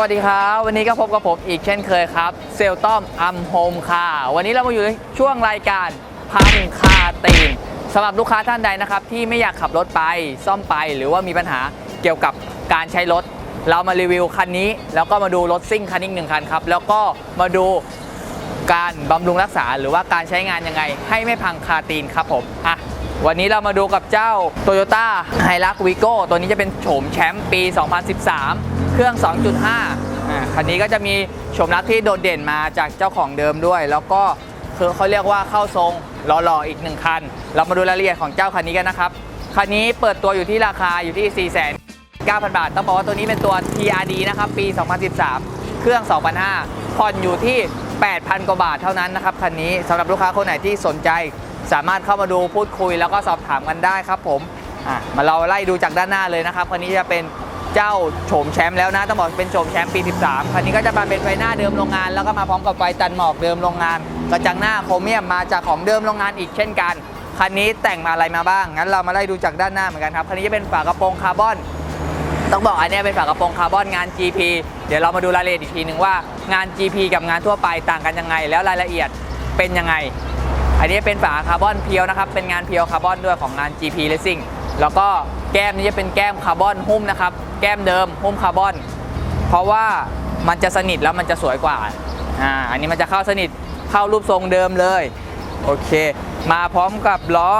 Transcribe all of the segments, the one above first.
วัสดีครับ วันนี้ก็พบกับผมอีกเช่นเคยครับ เซลต้อมอัมโฮมค่ะวันนี้เรามาอยู่ในช่วงรายการพังคาตีนสำหรับลูกค้าท่านใดนะครับ ที่ไม่อยากขับรถไปซ่อมไปหรือว่ามีปัญหาเกี่ยวกับการใช้รถ เรามารีวิวคันนี้ แล้วก็มาดูรถซิ่งคันนี้หนึ่งคันครับ แล้วก็มาดูการบำรุงรักษาหรือว่าการใช้งานยังไง ให้ไม่พังคาตีนครับผมอะ วันนี้เรามาดูกับเจ้า Toyota h i l u x Vigo ตัวนี้จะเป็นโฉมแชมป์ปี 2013 เครื่อง 2.5อ่าคันนี้ก็จะมีโฉมลักษณ์ที่โดดเด่นมาจากเจ้าของเดิมด้วย แล้วก็คือเขาเรียกว่าเข้าทรงหล่อๆอีกหนึ่งคัน เรามาดูรายละเอียดของเจ้าคันนี้กันนะครับ คันนี้เปิดตัวอยู่ที่ราคาอยู่ที่409,000 บาท ต้องบอกว่าตัวนี้เป็นตัว TRD นะครับ ปี 2013 เครื่อง 2,500ผ่อนอยู่ที่ 8,000 กว่าบาทเท่านั้นนะครับ คันนี้สำหรับลูกค้าคนไหนที่สนใจ สามารถเข้ามาดูพูดคุยแล้วก็สอบถามกันได้ครับผมมาเราไล่ดูจากด้านหน้าเลยนะครับคันนี้จะเป็นเจ้าโฉมแชมป์แล้วนะต้องบอกเป็นโฉมแชมป์ปี 13 คันนี้ก็จะมาเป็นไฟหน้าเดิมโรงงาน แล้วก็มาพร้อมกับไฟตันหมอกเดิมโรงงานกระจังหน้าโครเมียมมาจากของเดิมโรงงานอีกเช่นกันคันนี้แต่งมาอะไรมาบ้างงั้นเรามาไล่ดูจากด้านหน้าเหมือนกันครับคันนี้จะเป็นฝากระโปรงคาร์บอนต้องบอกอันนี้เป็นฝากระโปรงคาร์บอนงาน GP เดี๋ยวเรามาดูรายละเอียดอีกทีหนึ่งว่างาน GP กับงานทั่วไปต่างกันยังไง แล้วรายละเอียดเป็นยังไง อันนี้เป็นฝาคาร์บอนเพียวนะครับ เป็นงานเพียวคาร์บอนด้วยของงาน GP Racing แล้วก็แก้มนี้จะเป็นแก้มคาร์บอนหุ้มนะครับ แก้มเดิมหุ้มคาร์บอน เพราะว่ามันจะสนิทแล้วมันจะสวยกว่า อ่า อันนี้มันจะเข้าสนิทเข้ารูปทรงเดิมเลย โอเค มาพร้อมกับล้อ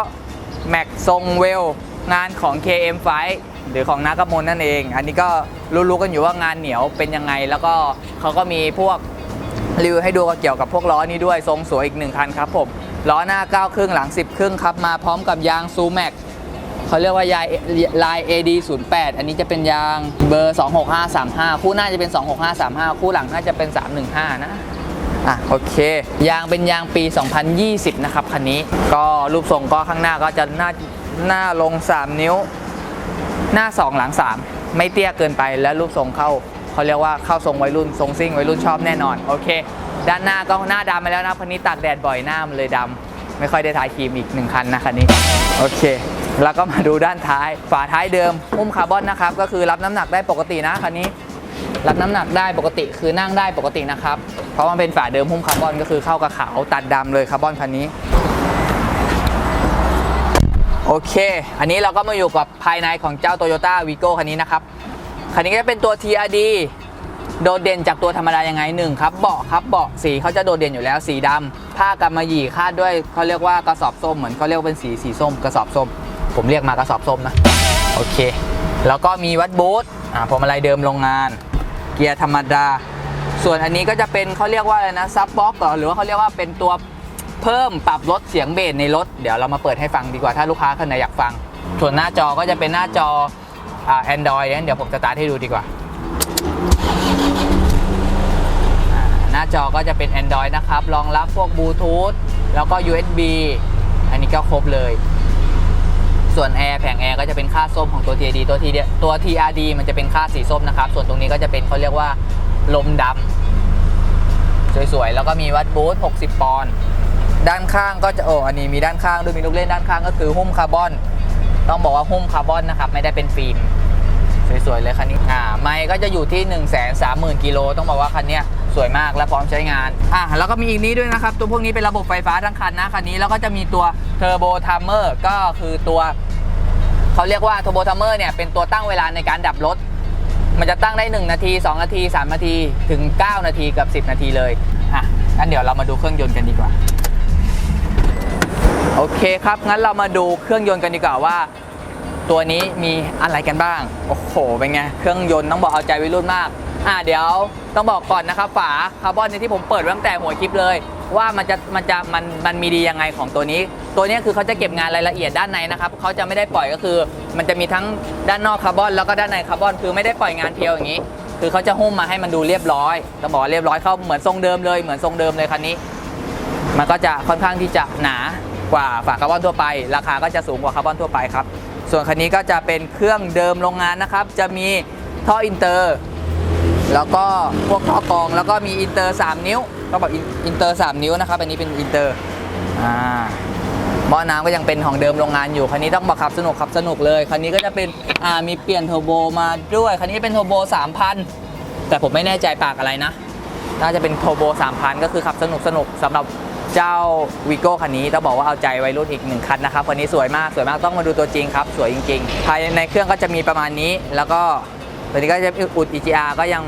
แม็กทรงเวลงานของ KM f i หรือของนากำมลนั่นเอง อันนี้ก็รู้ๆกันอยู่ว่างานเหนียวเป็นยังไง แล้วก็เขาก็มีพวกรีวิวให้ดูเกี่ยวกับพวกล้อนี้ด้วยทรงสวยอีกหนึ่งคันครับผม ล้อหน้า 9 ครึ่งหลัง 10 ครึ่งครับ มาพร้อมกับยางซูแม็กเขาเรียกว่ายายลาย AD 0 8อันนี้จะเป็นยางเบอร์ 26535 คู่หน้าจะเป็น 26535 คู่หลังน่าจะเป็น 315 นะอะโอเค ยางเป็นยางปี 2020 นะครับคันนี้ ก็รูปทรงก็ข้างหน้าก็จะหน้าหน้าลง 3 นิ้ว หน้า 2 หลัง 3 ไม่เตี้ยเกินไปและรูปทรงเข้าเขาเรียกว่าเข้าทรงวัยรุ่นทรงซิ่งวัยรุ่นชอบแน่นอน โอเค ด้านหน้าก็หน้าดำไปแล้วนะคันนี้ตากแดดบ่อยหน้ามันเลยดำไม่ค่อยได้ทาครีมอีกหนึ่งคันนะคันนี้โอเคแล้วก็มาดูด้านท้าย ฝาท้ายเดิมหุ้มคาร์บอนนะครับ ก็คือรับน้ำหนักได้ปกตินะคันนี้ รับน้ำหนักได้ปกติคือนั่งได้ปกตินะครับ เพราะมันเป็นฝาเดิมหุ้มคาร์บอนก็คือเข้ากับขาวตัดดำเลยคาร์บอนคันนี้โอเค อันนี้เราก็มาอยู่กับภายในของเจ้า Toyota Vigo คันนี้นะครับ คันนี้ก็จะเป็นตัว TRD โดดเด่นจากตัวธรรมดายังไงหนึ่งครับเบาะครับเบาะสีเขาจะโดดเด่นอยู่แล้วสีดำผ้ากำมะหยี่คาดด้วยเขาเรียกว่ากระสอบส้มเหมือนเขาเรียกเป็นสีสีส้มกระสอบส้ม ผมเรียกมากระสอบส้มนะโอเค แล้วก็มีวัดบูทอ่าพวงมาลัยเดิมโรงงาน เกียร์ธรรมดา ส่วนอันนี้ก็จะเป็นเขาเรียกว่าอะไรนะซับบ็อกหรือว่าเขาเรียกว่าเป็นตัวเพิ่มปรับลดเสียงเบสในรถเดี๋ยวเรามาเปิดให้ฟังดีกว่าถ้าลูกค้าคนไหนอยากฟัง ส่วนหน้าจอก็จะเป็นหน้าจออ่าแอนดรอยงั้นเดี๋ยวผมสตาร์ทให้ดูดีกว่าอ่า หน้า จอก็จะเป็น Android นะครับ รองรับพวกบลูทูธแล้วก็ USB อันนี้ก็ครบเลย ส่วนแอร์แผงแอร์ก็จะเป็นค่าส้มของตัว TRD ตัว TRD ตัว TRD มันจะเป็นค่าสีส้มนะครับ ส่วนตรงนี้ก็จะเป็นเขาเรียกว่าลมดำสวยๆ แล้วก็มีวัดบูท60 ปอนด์ด้านข้างก็จะโอ้อันนี้มีด้านข้างด้วยมีลูกเล่นด้านข้างก็คือหุ้มคาร์บอน ต้องบอกว่าหุ้มคาร์บอนนะครับไม่ได้เป็นฟิล์ม สวยๆเลยคันนี้อ่าไมค์ก็จะอยู่ที่ 1 3 0 0 0 0กิโลต้องบอกว่าคันนี้สวยมากและพร้อมใช้งานอ่าแล้วก็มีอีกนี้ด้วยนะครับ ตัวพวกนี้เป็นระบบไฟฟ้าทั้งคันนะคันนี้แล้วก็จะมีตัวเทอร์โบทัมเมอร์ก็คือตัวเขาเรียกว่าเทอร์โบทัมเมอร์เนี่ยเป็นตัวตั้งเวลาในการดับรถมันจะตั้งได้ 1 นาที 2 นาที 3 นาทีถึง 9 นาทีกับ 10 นาทีเลยอะงั้นเดี๋ยวเรามาดูเครื่องยนต์กันดีกว่า โอเคครับ งั้นเรามาดูเครื่องยนต์กันดีกว่าว่า ตัวนี้มีอะไรกันบ้าง โอ้โห เป็นไง เครื่องยนต์ต้องบอกเอาใจวัยรุ่นมาก อ่าเดี๋ยวต้องบอกก่อนนะครับ ฝาคาร์บอนในที่ผมเปิดตั้งแต่หัวคลิปเลย ว่ามันจะมันจะมันมันมีดียังไงของตัวนี้ ตัวนี้คือเขาจะเก็บงานรายละเอียดด้านในนะครับเขาจะไม่ได้ปล่อยก็คือ มันจะมีทั้งด้านนอกคาร์บอนแล้วก็ด้านในคาร์บอนคือไม่ได้ปล่อยงานเพียวอย่างนี้ คือเขาจะหุ้มมาให้มันดูเรียบร้อยต้องบอกเรียบร้อยเข้าเหมือนทรงเดิมเลยเหมือนทรงเดิมเลยคันนี้ มันก็จะค่อนข้างที่จะหนากว่าฝาคาร์บอนทั่วไป ราคาก็จะสูงกว่าคาร์บอนทั่วไปครับ ส่วนคันนี้ก็จะเป็นเครื่องเดิมโรงงานนะครับ จะมีท่ออินเตอร์ แล้วก็พวกท่อกรอง แล้วก็มีอินเตอร์ 3 นิ้วต้องบอินเตอร์ 3 นิ้วนะครับ อันนี้เป็นอินเตอร์อ่าหม้อน้ำก็ยังเป็นของเดิมโรงงานอยู่ คันนี้ต้องบอกขับสนุกขับสนุกเลย คันนี้ก็จะเป็นอ่ามีเปลี่ยนเทอร์โบมาด้วย คันนี้เป็นเทอร์โบ3,000 แต่ผมไม่แน่ใจปากอะไรนะ น่าจะเป็นโทอร์โบ3,000 ก็คือขับสนุกสนุกสำหรับ เจ้าวีโก้คันนี้ต้องบอกว่าเอาใจวัยรุ่นอีกหนึ่งคันนะครับคันนี้สวยมากสวยมากต้องมาดูตัวจริงครับสวยจริง ๆ ภายในเครื่องก็จะมีประมาณนี้ แล้วก็ตัวนี้ก็จะอุด EGR ก็ยัง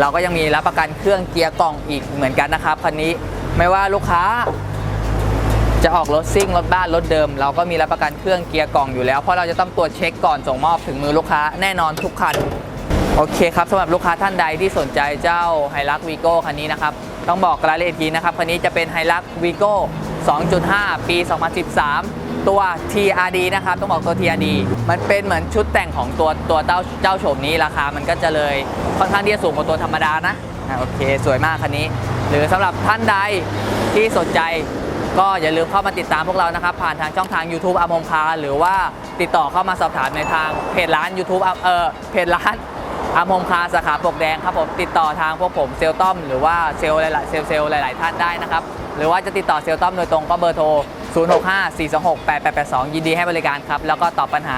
เราก็ยังมีรับประกันเครื่องเกียร์กล่องอีกเหมือนกันนะครับคันนี้ไม่ว่าลูกค้าจะออกรถซิ่งรถบ้านรถเดิม เราก็มีรับประกันเครื่องเกียร์กล่องอยู่แล้ว เพราะเราจะต้องตรวจเช็คก่อนส่งมอบถึงมือลูกค้าแน่นอนทุกคัน โอเคครับสำหรับลูกค้าท่านใดที่สนใจเจ้าไฮรักวีโก้คันนี้นะครับ ต้องบอกรายละเอียดทีนะครับคันนี้จะเป็นไฮรักวีโก้2.5 ปี 2013 ตัว TRD นะครับ ต้องบอกตัว TRD มันเป็นเหมือนชุดแต่งของตัวตัวเจ้าเจ้าโฉมนี้ราคามันก็จะเลยค่อนข้างที่จะสูงกว่าตัวธรรมดานะะโอเค สวยมากคันนี้ หรือสำหรับท่านใดที่สนใจก็อย่าลืมเข้ามาติดตามพวกเรานะครับ ผ่านทางช่องทาง YouTube อมงคา หรือว่าติดต่อเข้ามาสอบถามในทางเพจร้าน YouTube อะเออเพจร้าน อัมงคาสาขาปกแดงครับผมติดต่อทางพวกผมเซลต้อมหรือว่าเซลหลายๆเซลล์เซลล์หลาย ๆ ท่านได้นะครับ หรือว่าจะติดต่อเซลต้อมโดยตรงก็เบอร์โทร 0654268882 ยินดีให้บริการครับ แล้วก็ตอบปัญหา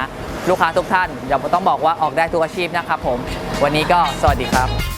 ลูกค้าทุกท่านอย่าต้องบอกว่าออกได้ทุกอาชีพนะครับผม วันนี้ก็สวัสดีครับ